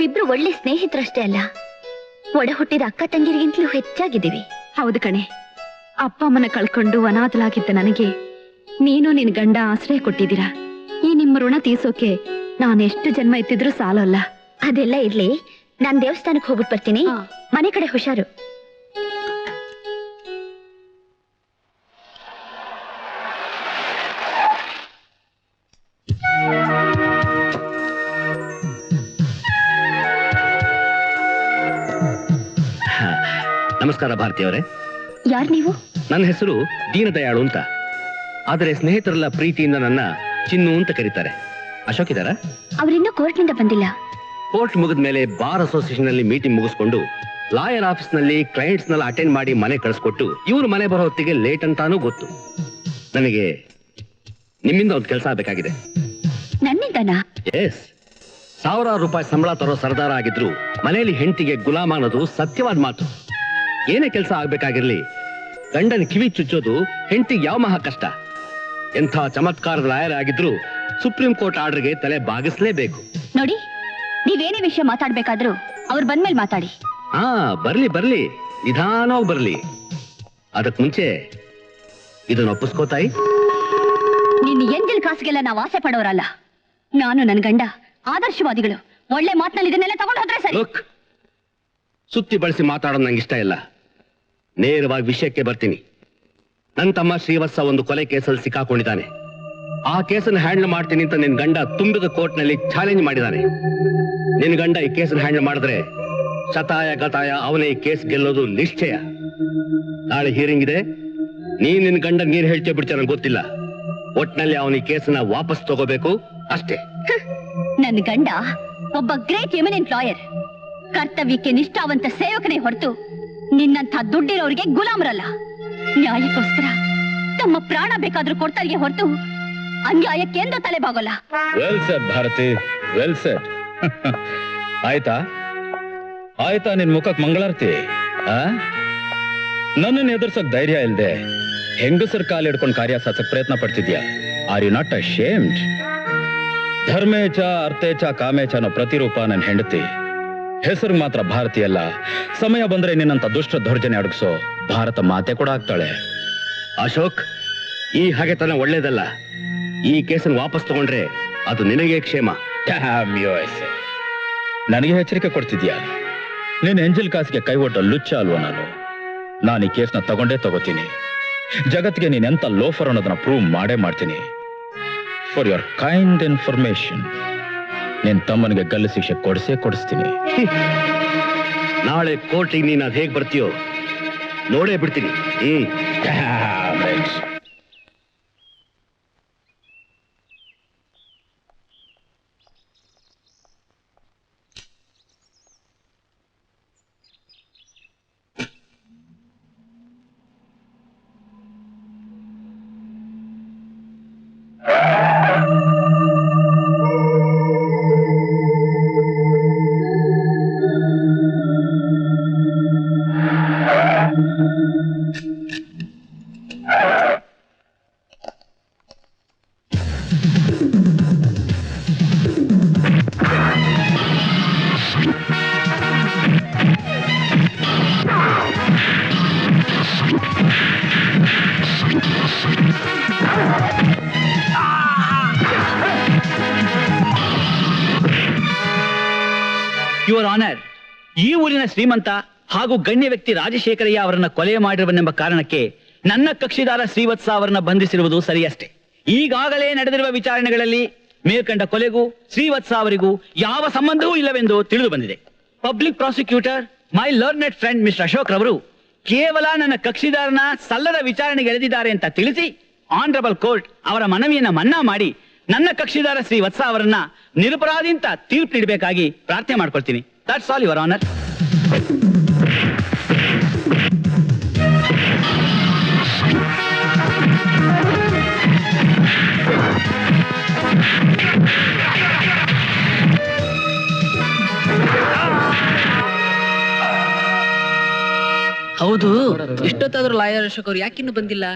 ನಾವಿಬ್ರು ಒಳ್ಳೆ ಸ್ನೇಹಿತರಷ್ಟೇ ಅಲ್ಲ. ಒಡ ಹುಟ್ಟಿದ ಅಕ್ಕ ತಂಗಿರಿಗಿಂತಲೂ ಹೆಚ್ಚಾಗಿದ್ದೀವಿ. ಹೌದು ಕಣೆ. ಅಪ್ಪ ಅಮ್ಮನ ಕಳ್ಕೊಂಡು ಅನಾಥಲಾಗಿದ್ದ ನನಗೆ ನೀನು ನಿನ್ ಗಂಡ ಆಶ್ರಯ ಕೊಟ್ಟಿದ್ದೀರಾ? ಈ ನಿಮ್ಮ ಋಣ ತೀರ್ಸೋಕೆ ಎಷ್ಟು ಜನ್ಮ ಎತ್ತಿದ್ರೂ ಸಾಲಲ್ಲ. ಅದೆಲ್ಲ ಇರ್ಲಿ. ನಾನ್ ದೇವಸ್ಥಾನಕ್ಕೆ ಹೋಗ್ಬಿಟ್ ಬರ್ತೀನಿ. ಮನೆ ಕಡೆ ಹುಷಾರು. ನಮಸ್ಕಾರ ಭಾರತೀಯವರೇ ಯಾರ್ ನೀವು? ನನ್ನ ಹೆಸರು ದೀನದಯಾಳು ಅಂತ. ಆದರೆ ಸ್ನೇಹಿತರೆಲ್ಲ ಪ್ರೀತಿಯಿಂದ ನನ್ನ ಚಿನ್ನು ಅಂತ ಕರೀತಾರೆ. ಅಶೋಕ್ ಇದಾರ ಅವರಿನ್ನೂ ಕೋರ್ಟ್ನಿಂದ ಬಂದಿಲ್ಲ. ಕೋರ್ಟ್ ಮುಗಿದ ಮೇಲೆ ಬಾರ್ ಅಸೋಸಿಯೇಷನ್ ಅಲ್ಲಿ ಮೀಟಿಂಗ್ ಮುಗಿಸ್ಕೊಂಡು ಲಾಯರ್ ಆಫೀಸ್ನಲ್ಲಿ ಕ್ಲೈಂಟ್ಸ್ನಲ್ಲಿ ಅಟೆಂಡ್ ಮಾಡಿ ಮನೆ ಕಳಿಸ್ಕೊಟ್ಟು ಇವ್ರು ಮನೆ ಬರೋ ಹೊತ್ತಿಗೆ ಲೇಟ್ ಅಂತಾನೂ ಗೊತ್ತು. ನನಗೆ ನಿಮ್ಮಿಂದ ಒಂದು ಕೆಲಸ ಬೇಕಾಗಿದೆ ನನ್ನಿಂದನಾ? ಎಸ್ ಸಾವಿರಾರು ರೂಪಾಯಿ ಸಂಬಳ ತರೋ ಸರ್ದಾರ ಆಗಿದ್ರು ಮನೆಯಲ್ಲಿ ಹೆಂಡತಿಗೆ ಗುಲಾಮ ಅನ್ನೋದು ಸತ್ಯವಾದ ಮಾತು. ಏನೇ ಕೆಲಸ ಆಗ್ಬೇಕಾಗಿರ್ಲಿ ಗಂಡನ ಕಿವಿ ಚುಚ್ಚೋದು ಹೆಂಡತಿಗೆ ಯಾವ ಮಹಾ ಕಷ್ಟ. ಎಂಥ ಚಮತ್ಕಾರದ ಲಾಯರ್ ಆಗಿದ್ರು ಸುಪ್ರೀಂ ಕೋರ್ಟ್ ಆರ್ಡರ್ಗೆ ತಲೆ ಬಾಗಿಸ್ಲೇಬೇಕು. ನೋಡಿ ನೀವೇನೇ ವಿಷಯ ಮಾತಾಡ್ಬೇಕಾದ್ರೂ ಅವ್ರು ಬಂದ್ಮೇಲೆ ಮಾತಾಡಿ. ಹಾ ಬರ್ಲಿ ಬರ್ಲಿ ನಿಧಾನವಾಗಿ ಬರ್ಲಿ. ಅದಕ್ ಮುಂಚೆ ಇದನ್ನ ಒಪ್ಪಿಸ್ಕೋತಾಯಿ ನಿನ್ನ ಎಂಜಲ್ ಕಾಸಿಗೆಲ್ಲ ನಾವು ಆಸೆ ಪಡೋರಲ್ಲ. ನಾನು ನನ್ ಗಂಡ ಆದರ್ಶವಾದಿಗಳು. ಒಳ್ಳೆ ಮಾತಿನಲ್ಲಿ ಇದನ್ನೆಲ್ಲ ತಗೊಂಡು ಹೋದ್ರೆ ಸರಿ. ಸುತ್ತಿ ಬಳಸಿ ಮಾತಾಡೋದು ನಂಗೆ ಇಷ್ಟ ಇಲ್ಲ. ನೇರವಾಗಿ ವಿಷಯಕ್ಕೆ ಬರ್ತೀನಿ. ನನ್ನ ತಮ್ಮ ಶ್ರೀವತ್ಸ ಒಂದು ಕೊಲೆ ಕೇಸಲ್ಲಿ ಸಿಕ್ಕಾಕೊಂಡಿದ್ದಾನೆ. ಆ ಕೇಸನ್ನು ಹ್ಯಾಂಡಲ್ ಮಾಡ್ತೀನಿ ಅಂತ ನಿನ್ ಗಂಡ ತುಂಬಿದ ಕೋರ್ಟ್ನಲ್ಲಿ ಚಾಲೆಂಜ್ ಮಾಡಿದ್ದಾನೆ ನಿನ್ ಗಂಡ ಈ ಕೇಸನ್ನು ಹ್ಯಾಂಡಲ್ ಮಾಡಿದ್ರೆ ಶತಾಯ, ಗತಾಯ, ಅವನೇ ಈ ಕೇಸ್ ಗೆಲ್ಲೋದು ನಿಶ್ಚಯ. ನಾಳೆ ಹಿಯರಿಂಗ್ ಇದೆ. ನೀನ್ ನಿನ್ ಗಂಡ ನೀನ್ ಹೇಳ್ತೇ ಬಿಡ್ತೀಯ ಗೊತ್ತಿಲ್ಲ. ಒಟ್ನಲ್ಲಿ ಅವನ ಈ ಕೇಸನ್ನ ವಾಪಸ್ ತಗೋಬೇಕು. ಅಷ್ಟೇ. ನನ್ನ ಗಂಡ ಒಬ್ಬ ಗ್ರೇಟ್ ಎಮಿನೆಂಟ್ ಲಾಯರ್. ಕರ್ತವ್ಯಕ್ಕೆ ನಿಷ್ಠಾವಂತ ಸೇವಕನೇ ಹೊರತು ನಿನ್ನಂಥ ದುಡ್ಡಿರೋರಿಗೆ ಗುಲಾಮರಲ್ಲ. ನ್ಯಾಯಕ್ಕೋಸ್ಕರ ತಮ್ಮ ಪ್ರಾಣ ಬೇಕಾದ್ರೂ ಕೊಡ್ತಾರಿಗೆ ಹೊರತು ಅನ್ಯಾಯಕ್ಕೆ ಎಂದು ತಲೆ ಬಾಗೋಲ್ಲ ವೆಲ್ ಸೆಟ್ ಭಾರತಿ ಆಯ್ತಾ? ಆಯ್ತಾ ನಿನ್ ಮುಖಕ್ ಮಂಗಳಾರತಿ? ಆ? ನನ್ನನ್ನು ಎದುರ್ಸೋಕ್ ಧೈರ್ಯ ಇಲ್ದೆ ಹೆಂಗಸರ್ ಕಾಲು ಹಿಡ್ಕೊಂಡು ಕಾರ್ಯ ಸಾಸಕ್ ಪ್ರಯತ್ನ ಪಡ್ತಿದ್ಯಾ? Are you not ashamed ಧರ್ಮೇಚ, ಅರ್ಥೇಚ, ಕಾಮೇಚ ಅನ್ನೋ ಪ್ರತಿರೂಪ ನನ್ನ ಹೆಂಡತಿ. ಹೆಸರು ಮಾತ್ರ ಭಾರತೀಯ ಅಲ್ಲ. ಸಮಯ ಬಂದ್ರೆ ನಿನ್ನಂತ ದುಷ್ಟ ದೌರ್ಜನ್ಯ ಅಡಗಿಸೋ ಭಾರತ ಮಾತೆ ಕೂಡ ಆಗ್ತಾಳೆ. ಅಶೋಕ್, ಈ ಹಾಗೆ ಹಾಗೆತನ ಒಳ್ಳೇದಲ್ಲ. ಈ ಕೇಸನ್ನು ವಾಪಸ್ ತಗೊಂಡ್ರೆ ಅದು ನಿನಗೆ ಕ್ಷೇಮ. ನನಗೆ ಎಚ್ಚರಿಕೆ ಕೊಡ್ತಿದ್ಯಾ? ನೀನ್ ಎಂಜಲ್ ಕಾಸಿಗೆ ಕೈ ಒಡ್ಡ ಲುಚ್ಚ ಅಲ್ವಾ ನಾನು? ನಾನು ಈ ಕೇಸ್ನ ತಗೊಂಡೇ ತಗೋತೀನಿ. ಜಗತ್ತಿಗೆ ನೀನ್ ಎಂತ ಲೋಫರ್ ಅನ್ನೋದನ್ನ ಪ್ರೂವ್ ಮಾಡೇ ಮಾಡ್ತೀನಿ. ಫಾರ್ ಯುವರ್ ಕೈಂಡ್ ಇನ್ಫಾರ್ಮೇಶನ್ ನಿನ್ ತಮ್ಮನಿಗೆ ಗಲ್ಲು ಶಿಕ್ಷೆ ಕೊಡಿಸೇ ಕೊಡಿಸ್ತೀನಿ. ನಾಳೆ ಕೋರ್ಟಿಗೆ ನೀನು ಅದು ಹೇಗೆ ಬರ್ತೀಯೋ ನೋಡೇ ಬಿಡ್ತೀನಿ. ಹ್ಮ್. ಯುವರ್ ಆನರ್ ಈ ಊರಿನ ಶ್ರೀಮಂತ ಹಾಗೂ ಗಣ್ಯ ವ್ಯಕ್ತಿ ರಾಜಶೇಖರಯ್ಯ ಅವರನ್ನ ಕೊಲೆ ಮಾಡಿರುವನೆಂಬ ಕಾರಣಕ್ಕೆ ನನ್ನ ಕಕ್ಷಿದಾರ ಶ್ರೀವತ್ಸ ಅವರನ್ನ ಬಂಧಿಸಿರುವುದು ಸರಿಯಷ್ಟೇ. ಈಗಾಗಲೇ ನಡೆದಿರುವ ವಿಚಾರಣೆಗಳಲ್ಲಿ ಮೇಲ್ಕಂಡ ಕೊಲೆಗೂ ಶ್ರೀವತ್ಸ ಅವರಿಗೂ ಯಾವ ಸಂಬಂಧವೂ ಇಲ್ಲವೆಂದು ತಿಳಿದು ಬಂದಿದೆ. Public prosecutor my learned friend mister Ashok ರವರು ಕೇವಲ ನನ್ನ ಕಕ್ಷಿದಾರನ ಸಲ್ಲದ ವಿಚಾರಣೆಗೆ ಎಳೆದಿದ್ದಾರೆ ಅಂತ ತಿಳಿಸಿ ಆನರಬಲ್ ಕೋರ್ಟ್ ಅವರ ಮನವಿಯನ್ನ ಮನ್ನಾ ಮಾಡಿ ನನ್ನ ಕಕ್ಷಿದಾರ ಶ್ರೀ ವತ್ಸ ಅವರನ್ನ ನಿರಪರಾಧಿ ಅಂತ ತೀರ್ಪು ನೀಡಬೇಕಾಗಿ ಪ್ರಾರ್ಥನೆ ಮಾಡ್ಕೊಳ್ತೀನಿ. ದಟ್ಸ್ ಆಲ್ ಯುವರ್ ಆನರ್ ಹೌದು ಇಷ್ಟೊತ್ತಾದ್ರೂ ಲಾಯರ್ ಅಶೋಕ್ ಅವ್ರು ಯಾಕಿನ್ನು ಬಂದಿಲ್ಲ?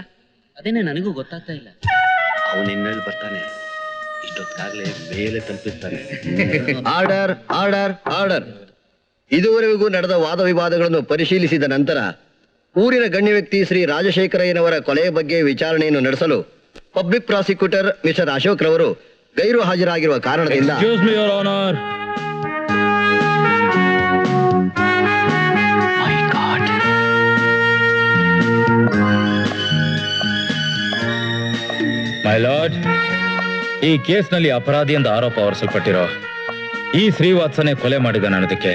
ಅದೇನೆ ನನಗೂ ಗೊತ್ತಾಗ್ತಾ ಇಲ್ಲ. ಅವನಿನ್ಮೇಲೆ ಬರ್ತಾನೆ. ಇಷ್ಟೊತ್ತಾಗ್ಲೇ ಮೇಲೆ ತಲುಪಿಸ್ತಾರೆ. Order order order. ಇದುವರೆಗೂ ನಡೆದ ವಾದ ವಿವಾದಗಳನ್ನು ಪರಿಶೀಲಿಸಿದ ನಂತರ ಊರಿನ ಗಣ್ಯ ವ್ಯಕ್ತಿ ಶ್ರೀ ರಾಜಶೇಖರಯ್ಯನವರ ಕೊಲೆಯ ಬಗ್ಗೆ ವಿಚಾರಣೆಯನ್ನು ನಡೆಸಲು ಪಬ್ಲಿಕ್ ಪ್ರಾಸಿಕ್ಯೂಟರ್ ಮಿಸ್ಟರ್ ಅಶೋಕ್ ರವರು ಗೈರು ಹಾಜರಾಗಿರುವ ಕಾರಣದಿಂದ ಮೈ ಮಿ ಈ ಕೇಸ್ನಲ್ಲಿ ಅಪರಾಧಿ ಎಂದು ಆರೋಪ ಹೊರಿಸಲ್ಪಟ್ಟಿರೋ ಈ ಶ್ರೀವಾತ್ಸನೆ ಕೊಲೆ ಮಾಡಿದ ಅನ್ನೋದಕ್ಕೆ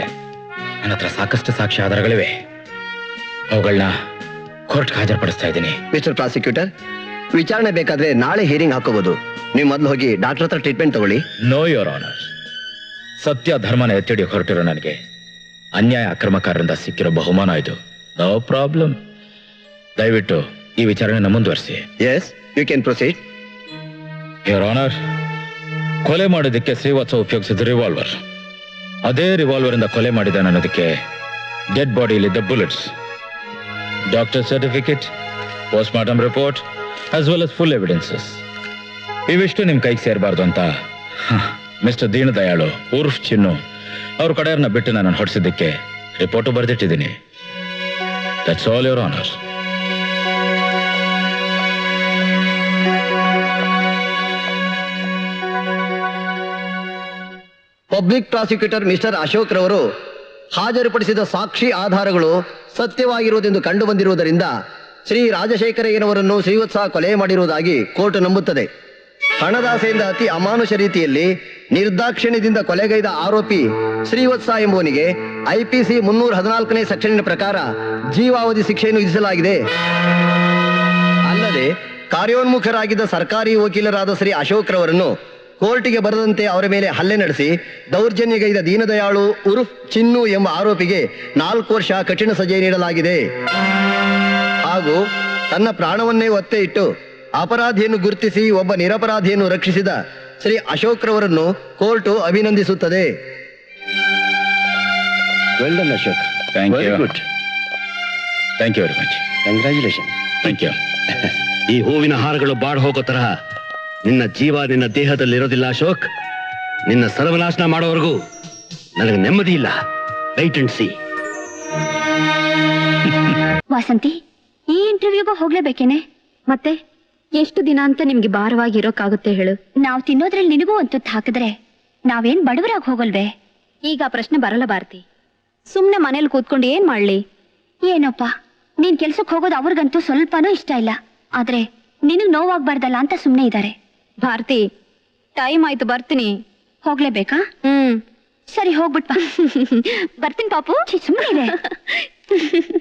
ನನ್ನ ಹತ್ರ ಸಾಕಷ್ಟು ಸಾಕ್ಷಿ ಆಧಾರಗಳಿವೆ. ಅವುಗಳನ್ನ ಕೋರ್ಟ್ಗೆ ಹಾಜರುಪಡಿಸ್ತಾ ಇದ್ದೀನಿ. ಮಿಸ್ಟರ್ ಪ್ರಾಸಿಕ್ಯೂಟರ್ ವಿಚಾರಣೆ ಬೇಕಾದ್ರೆ ನಾಳೆ ಹಿಯರಿಂಗ್ ಹಾಕೋಬಹುದು ನೀವು ಮೊದಲು ಹೋಗಿ ಡಾಕ್ಟರ್ ಹತ್ರ ಟ್ರೀಟ್ಮೆಂಟ್ ತಗೊಳ್ಳಿ. ನೋ ಯೋರ್ ಆನರ್ ಸತ್ಯ ಧರ್ಮನ ಎತ್ತಿಡಿ ಹೊರಟಿರೋ ನನಗೆ ಅನ್ಯಾಯ ಅಕ್ರಮಕಾರರಿಂದ ಸಿಕ್ಕಿರೋ ಬಹುಮಾನ ಇದು. ನೋ ಪ್ರಾಬ್ಲಮ್ ದಯವಿಟ್ಟು ಈ ವಿಚಾರಣೆನ ಮುಂದುವರಿಸಿ. Yes you can proceed your honour ಕೊಲೆ ಮಾಡೋದಕ್ಕೆ ಶ್ರೀವತ್ಸ ಉಪಯೋಗಿಸಿದ ರಿವಾಲ್ವರ್ ಅದೇ ರಿವಾಲ್ವರ್ ಇಂದ ಕೊಲೆ ಮಾಡಿದ್ದಾನೆ ಅನ್ನೋದಕ್ಕೆ dead ಬಾಡಿಯಲ್ಲಿದ್ದ bullets doctor certificate post mortem report as well as full evidences ಇವಿಷ್ಟು ನಿಮ್ ಕೈಗೆ ಸೇರಬಾರ್ದು ಅಂತ. ಮಿಸ್ಟರ್ ದೀನದಯಾಳು, ಉರ್ಫ್ ಚಿನ್ನು, ಅವ್ರ ಕಡೆಯವ್ರನ್ನ ಬಿಟ್ಟು ನಾನು ಹೊಡಿಸಿದ್ದಕ್ಕೆ report ಬರೆದಿಟ್ಟಿದ್ದೀನಿ. That's all your honour public prosecutor mister Ashok ರವರು ಹಾಜರುಪಡಿಸಿದ ಸಾಕ್ಷಿ ಆಧಾರಗಳು ಸತ್ಯವಾಗಿರುವುದೆಂದು ಕಂಡುಬಂದಿರುವುದರಿಂದ ಶ್ರೀ ರಾಜಶೇಖರಯ್ಯನವರನ್ನು ಶ್ರೀವತ್ಸ ಕೊಲೆ ಮಾಡಿರುವುದಾಗಿ ಕೋರ್ಟ್ ನಂಬುತ್ತದೆ. ಹಣದಾಸೆಯಿಂದ ಅತಿ ಅಮಾನುಷ ರೀತಿಯಲ್ಲಿ ನಿರ್ದಾಕ್ಷಿಣ್ಯದಿಂದ ಕೊಲೆಗೈದ ಆರೋಪಿ ಶ್ರೀವತ್ಸ ಎಂಬುವನಿಗೆ ಐಪಿಸಿ ಮುನ್ನೂರ ಹದಿನಾಲ್ಕನೇ ಸೆಕ್ಷನ್ನಿನ ಪ್ರಕಾರ ಜೀವಾವಧಿ ಶಿಕ್ಷೆಯನ್ನು ವಿಧಿಸಲಾಗಿದೆ. ಅಲ್ಲದೆ ಕಾರ್ಯೋನ್ಮುಖರಾಗಿದ್ದ ಸರ್ಕಾರಿ ವಕೀಲರಾದ ಶ್ರೀ ಅಶೋಕ್ ರವರನ್ನು ಕೋರ್ಟಿಗೆ ಬರದಂತೆ ಅವರ ಮೇಲೆ ಹಲ್ಲೆ ನಡೆಸಿ ದೌರ್ಜನ್ಯಗೈದ ದೀನದಯಾಳು ಉರುಫ್ ಚಿನ್ನು ಎಂಬ ಆರೋಪಿಗೆ ನಾಲ್ಕು ವರ್ಷ ಕಠಿಣ ಸಜೆ ನೀಡಲಾಗಿದೆ. ಹಾಗೂ ತನ್ನ ಪ್ರಾಣವನ್ನೇ ಒತ್ತೆ ಇಟ್ಟು ಅಪರಾಧಿಯನ್ನು ಗುರುತಿಸಿ ಒಬ್ಬ ನಿರಪರಾಧಿಯನ್ನು ರಕ್ಷಿಸಿದ ಶ್ರೀ ಅಶೋಕ್ ರವರನ್ನು court ಅಭಿನಂದಿಸುತ್ತದೆ. Well done Ashok Thank very you. Good thank you very much congratulation thank you ಈ ಹೂವಿನ ಹಾರಗಳು ಬಾಡ್ ಹೋಗೋ ತರಹ ನಿನ್ನ ಜೀವ ನಿನ್ನ ದೇಹದಲ್ಲಿರೋದಿಲ್ಲ ಅಶೋಕ್. ನಿನ್ನ ಸರ್ವನಾಶನ ಮಾಡೋವರೆಗೂ ನನಗೆ ನೆಮ್ಮದಿ ಇಲ್ಲ. ರೈಟ್ ಅಂಡ್ ಸಿ ವಾಸಂತಿ, ಈ ಇಂಟರ್ವ್ಯೂಗೂ ಹೋಗ್ಲೇಬೇಕೇನೆ? ಮತ್ತೆ ಎಷ್ಟು ದಿನ ಅಂತ ನಿಮ್ಗೆ ಭಾರವಾಗಿರೋಕ್ಕಾಗುತ್ತೆ ಹೇಳು. ನಾವು ತಿನ್ನೋದ್ರಲ್ಲಿ ನಿನಗೂ ಒಂದು ತುತ್ತು ಹಾಕಿದ್ರೆ ನಾವೇನ್ ಬಡವರಾಗಿ ಹೋಗಲ್ವೇ? ಈಗ ಪ್ರಶ್ನೆ ಬರಲ್ಲ ಭಾರತಿ. ಸುಮ್ನೆ ಮನೇಲಿ ಕೂತ್ಕೊಂಡು ಏನ್ ಮಾಡ್ಲಿ? ಏನಪ್ಪ, ನೀನ್ ಕೆಲ್ಸಕ್ಕೆ ಹೋಗೋದು ಅವ್ರಿಗಂತೂ ಸ್ವಲ್ಪನೂ ಇಷ್ಟ ಇಲ್ಲ. ಆದ್ರೆ ನಿನಗ್ ನೋವಾಗ್ಬಾರ್ದಲ್ಲ ಅಂತ ಸುಮ್ನೆ ಇದ್ದಾರೆ ಭಾರತಿ ಟೈಮ್ ಆಯ್ತು ಬರ್ತೀನಿ. ಹೋಗ್ಲೇಬೇಕಾ? ಹ್ಮ್. ಸರಿ ಹೋಗ್ಬಿಟ್ ಬಾ ಬರ್ತೀನಿ ಪಾಪು. ಛೀ, ಸುಮ್ನೆ ಇದೆ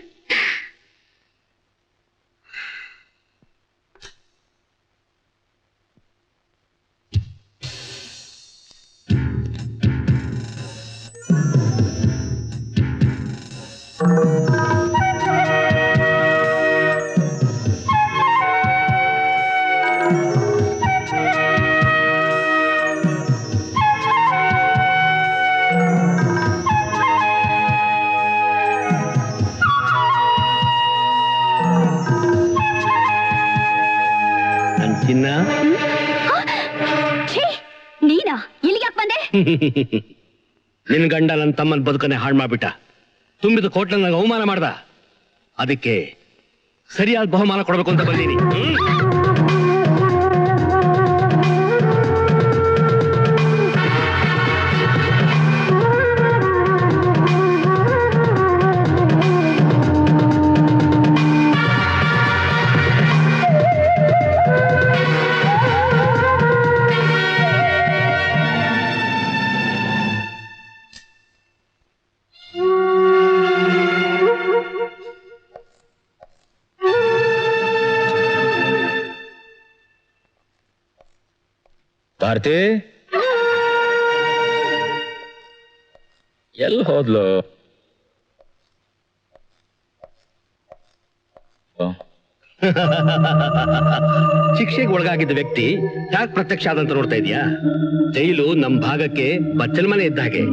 ನಿನ್ ಗಂಡ ನನ್ನ ತಮ್ಮನ ಬದುಕನೆ ಹಾಳು ಮಾಡ್ಬಿಟ್ಟ. ತುಂಬಿದ ಕೋಟ್ಲ ನನಗೆ ಅವಮಾನ ಮಾಡ್ದ. ಅದಕ್ಕೆ ಸರಿಯಾದ ಬಹುಮಾನ ಕೊಡಬೇಕು ಅಂತ ಬಂದೀನಿ. ಭಾರತಿ? ಎಲ್ಲಿ ಹೋದ್ಲು? ಶಿಕ್ಷೆಗೆ ಒಳಗಾಗಿದ್ದ ವ್ಯಕ್ತಿ ಯಾಕೆ ಪ್ರತ್ಯಕ್ಷ ಆದಂತ ನೋಡ್ತಾ ಇದೀಯಾ? ಜೈಲು ನಮ್ ಭಾಗಕ್ಕೆ ಬಚ್ಚಲ್ ಮನೆ ಇದ್ದ ಹಾಗೆ.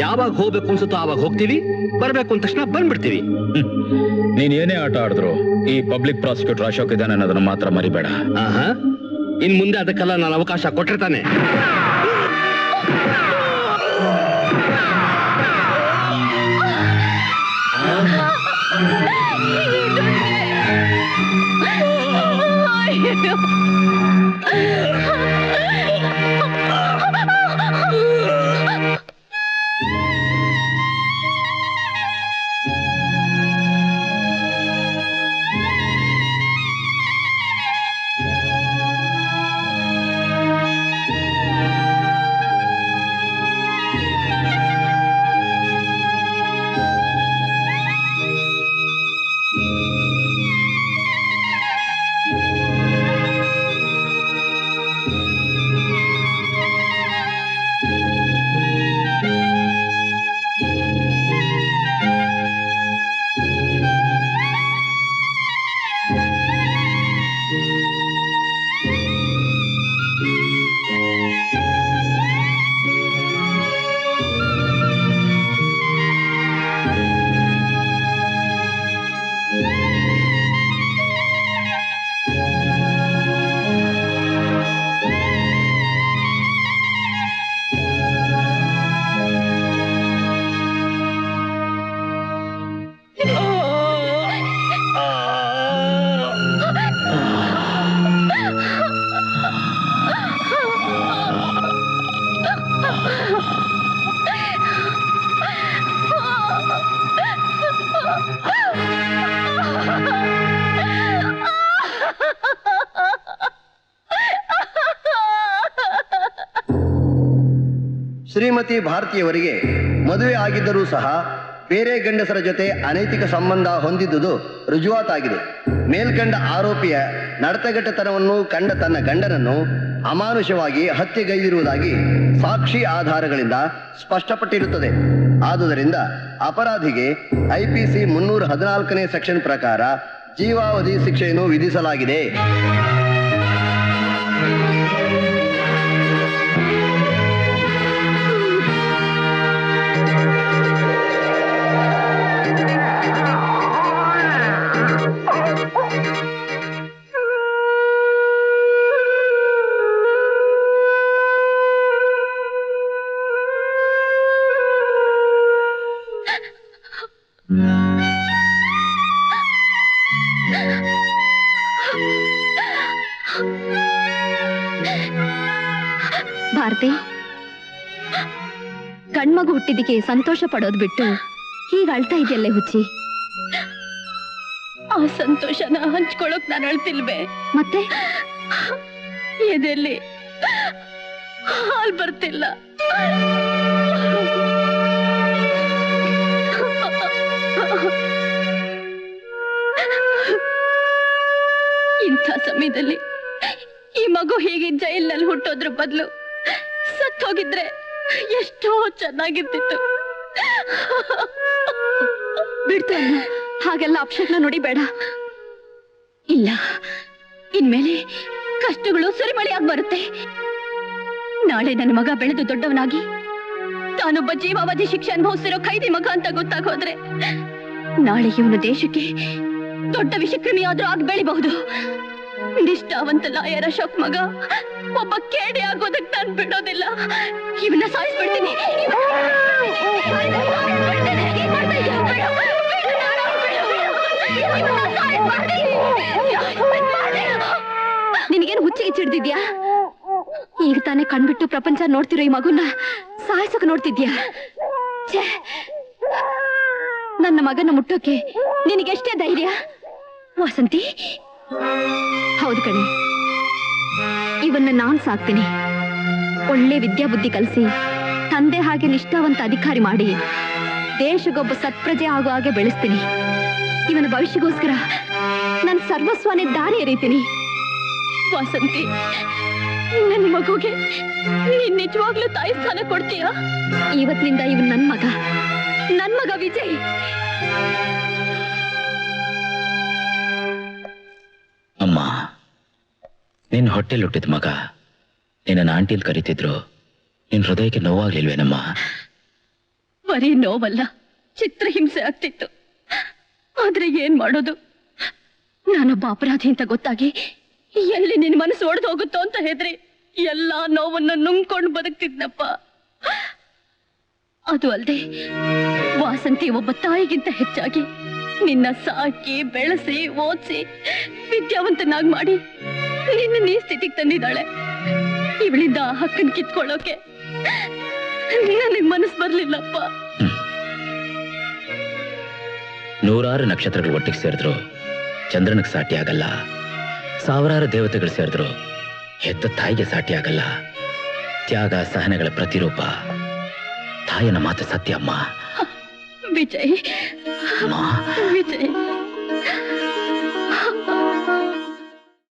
ಯಾವಾಗ ಹೋಗ್ಬೇಕು ಅನ್ಸುತ್ತೋ ಆವಾಗ ಹೋಗ್ತೀವಿ ಬರ್ಬೇಕು ಅಂದ ತಕ್ಷಣ ಬಂದ್ಬಿಡ್ತೀವಿ. ನೀನ್ ಏನೇ ಆಟ ಆಡಿದ್ರು ಈ ಪಬ್ಲಿಕ್ ಪ್ರಾಸಿಕ್ಯೂಟರ್ ಅಶೋಕ್ ಇದ್ದಾನೆ ಅನ್ನೋದನ್ನ ಮಾತ್ರ ಮರಿಬೇಡ. ಆಹಾ. ಇನ್ ಮುಂದೆ ಅದಕ್ಕೆಲ್ಲ ನಾನು ಅವಕಾಶ ಕೊಟ್ಟಿರ್ತಾನೆ. ಶ್ರೀಮತಿ ಭಾರತಿಯವರಿಗೆ ಮದುವೆ ಆಗಿದ್ದರೂ ಸಹ ಬೇರೆ ಗಂಡಸರ ಜೊತೆ ಅನೈತಿಕ ಸಂಬಂಧ ಹೊಂದಿದ್ದುದು ರುಜುವಾತಾಗಿದೆ. ಮೇಲ್ಕಂಡ ಆರೋಪಿಯ ನಡತೆಗಟ್ಟತನವನ್ನು ಕಂಡ ತನ್ನ ಗಂಡನನ್ನು ಅಮಾನುಷವಾಗಿ ಹತ್ಯೆಗೈದಿರುವುದಾಗಿ ಸಾಕ್ಷಿ ಆಧಾರಗಳಿಂದ ಸ್ಪಷ್ಟಪಟ್ಟಿರುತ್ತದೆ. ಆದುದರಿಂದ ಅಪರಾಧಿಗೆ ಐಪಿಸಿ ಮುನ್ನೂರ ಹದಿನಾಲ್ಕನೇ ಸೆಕ್ಷನ್ ಪ್ರಕಾರ ಜೀವಾವಧಿ ಶಿಕ್ಷೆಯನ್ನು ವಿಧಿಸಲಾಗಿದೆ. ಗಂಡ್ಮಗು ಹುಟ್ಟಿದ್ದಕ್ಕೆ ಸಂತೋಷ ಪಡೋದ್ ಬಿಟ್ಟು ಹೀಗ ಅಳ್ತಾ ಇದೆಯಲ್ಲೇ ಹುಚ್ಚಿ? ಆ ಸಂತೋಷನ ಹಂಚ್ಕೊಳಕ್ ನಾನು ಅಳ್ತಿಲ್ವೇ? ಮತ್ತೆ? ಎದೆಲ್ಲಿ ಹಾಲ್ ಬರ್ತಿಲ್ಲ. ಇಂಥ ಸಮಯದಲ್ಲಿ ಈ ಮಗು ಹೀಗೆ ಜೈಲ್ನಲ್ಲಿ ಹುಟ್ಟೋದ್ರ ಬದಲು ಸತ್ ಹೋಗಿದ್ರೆ ಎಷ್ಟೋ ಚೆನ್ನಾಗಿರ್ತಿತ್ತು. ಬಿಡ್ತು ಹಾಗೆಲ್ಲ ಅಪಶಕ್ನ ನೋಡಿ ಬೇಡ. ಇಲ್ಲ ಇನ್ಮೇಲೆ ಕಷ್ಟಗಳು ಸುರಿಮಳೆಯಾಗಿ ಬರುತ್ತೆ. ನಾಳೆ ನನ್ನ ಮಗ ಬೆಳೆದು ದೊಡ್ಡವನಾಗಿ ತಾನೊಬ್ಬ ಜೀವಾವಧಿ ಶಿಕ್ಷೆ ಅನುಭವಿಸಿರೋ ಖೈದಿ ಮಗ ಅಂತ ಗೊತ್ತಾಗೋದ್ರೆ ನಾಳೆ ಇವನು ದೇಶಕ್ಕೆ ದೊಡ್ಡ ವಿಷಕ್ರಮಿಯಾದ್ರೂ ಆಗಿ ಬೆಳಿಬಹುದು ನಿಷ್ಠಾವಂತ ಲಾಯರ್ ಅಶೋಕ್ ಮಗ. ಒಬ್ಬ ಕೇಡಿ ಆಗೋದಕ್ಕೆ ನಾನು ಬಿಡೋದಿಲ್ಲ. ಇವನ್ನ ಸಾಯಿಸ್ಬಿಡ್ತೀನಿ. ನಿನಗೇನು ಹುಚ್ಚಿಗೆ ಚಿಡ್ದಿದ್ಯಾ ಈಗ ತಾನೇ ಕಣ್ಬಿಟ್ಟು ಪ್ರಪಂಚ ನೋಡ್ತಿರೋ ಈ ಮಗುನ ಸಾಯಿಸಕ್ ನೋಡ್ತಿದ್ಯಾ! ನನ್ನ ಮಗನ ಮುಟ್ಟೋಕೆ ನಿನಗೆಷ್ಟೇ ಧೈರ್ಯ? ವಾಸಂತಿ? ಹೌದು ಕಣೆ. ಇವನ್ನ ನಾನ್ ಸಾಕ್ತೀನಿ. ಒಳ್ಳೆ ವಿದ್ಯಾಬುದ್ಧಿ ಕಲಿಸಿ, ತಂದೆ ಹಾಗೆ ನಿಷ್ಠಾವಂತ ಅಧಿಕಾರಿ ಮಾಡಿ ದೇಶಗೊಬ್ಬ ಸತ್ಪ್ರಜೆ ಆಗೋ ಹಾಗೆ ಬೆಳೆಸ್ತೀನಿ. ಇವನ ಭವಿಷ್ಯಗೋಸ್ಕರ ನನ್ನ ಸರ್ವಸ್ವನೇ ದಾರಿ ಎರೀತೀನಿ. ವಾಸಂತಿ, ನನ್ನ ಮಗುಗೆ ನೀನ್ ನಿಜವಾಗ್ಲೂ ತಾಯಿ ಸ್ಥಾನ ಕೊಡ್ತೀಯಾ? ಇವತ್ತಿನಿಂದ ಇವನ್ ನನ್ ಮಗ. ನನ್ ಮಗ ವಿಜಯ್. ನಿನ್ನ ಹೊಟ್ಟೆಲ್ ಹುಟ್ಟಿದ ಮಗ. ನಿನ್ನ ಆಂಟಿಲ್ ಕರಿತಿದ್ರು. ನಿನ್ ಹೃದಯಕ್ಕೆ ನೋವಾಗ್ಲಿಲ್ವೇನಮ್ಮ? ಬರೀ ನೋವಲ್ಲ, ಚಿತ್ರಹಿಂಸೆ ಆಗ್ತಿತ್ತು. ಆದ್ರೆ ಏನ್ ಮಾಡೋದು? ನಾನೊಬ್ಬ ಅಪರಾಧಿ ಅಂತ ಗೊತ್ತಾಗಿ ಎಲ್ಲಿ ನಿನ್ ಮನಸ್ಸು ಒಡೆದು ಹೋಗುತ್ತೋ ಅಂತ ಹೆದ್ರಿ ಎಲ್ಲಾ ನೋವನ್ನ ನುಂಗ್ಕೊಂಡು ಬದುಕ್ತಿದ್ನಪ್ಪ. ಅದು ಅಲ್ಲದೆ ವಾಸಂತಿ ಒಬ್ಬ ತಾಯಿಗಿಂತ ಹೆಚ್ಚಾಗಿ ನಿನ್ನ ಸಾಕಿ, ಬೆಳೆಸಿ, ಓದಿಸಿ, ವಿದ್ಯಾವಂತನಾಗಿ ಮಾಡಿ ನಿನ್ನ ಈ ಸ್ಥಿತಿಗೆ ತಂದಿದ್ದಾಳೆ. ಇವಳಿಂದ ಆ ಹಕ್ಕನ್ ಕಿತ್ಕೊಳ್ಳೋಕೆ ನನಗೆ ಮನಸ್ಸು ಬರ್ಲಿಲ್ಲಪ್ಪ. ನೂರಾರು ನಕ್ಷತ್ರಗಳು ಒಟ್ಟಿಗೆ ಸೇರಿದ್ರು. ಚಂದ್ರನಿಗೆ ಸಾಟಿ ಆಗಲ್ಲ. ಸಾವಿರಾರು ದೇವತೆಗಳು ಸೇರಿದ್ರು. ಹೆತ್ತ ತಾಯಿಗೆ ಸಾಟಿ ಆಗಲ್ಲ. ತ್ಯಾಗ ಸಹನೆಗಳ ಪ್ರತಿರೂಪ. ತಾಯಿನ ಮಾತು ಸತ್ಯ ಅಮ್ಮ. ವಿಜಯ್. ವಿಜಯ್.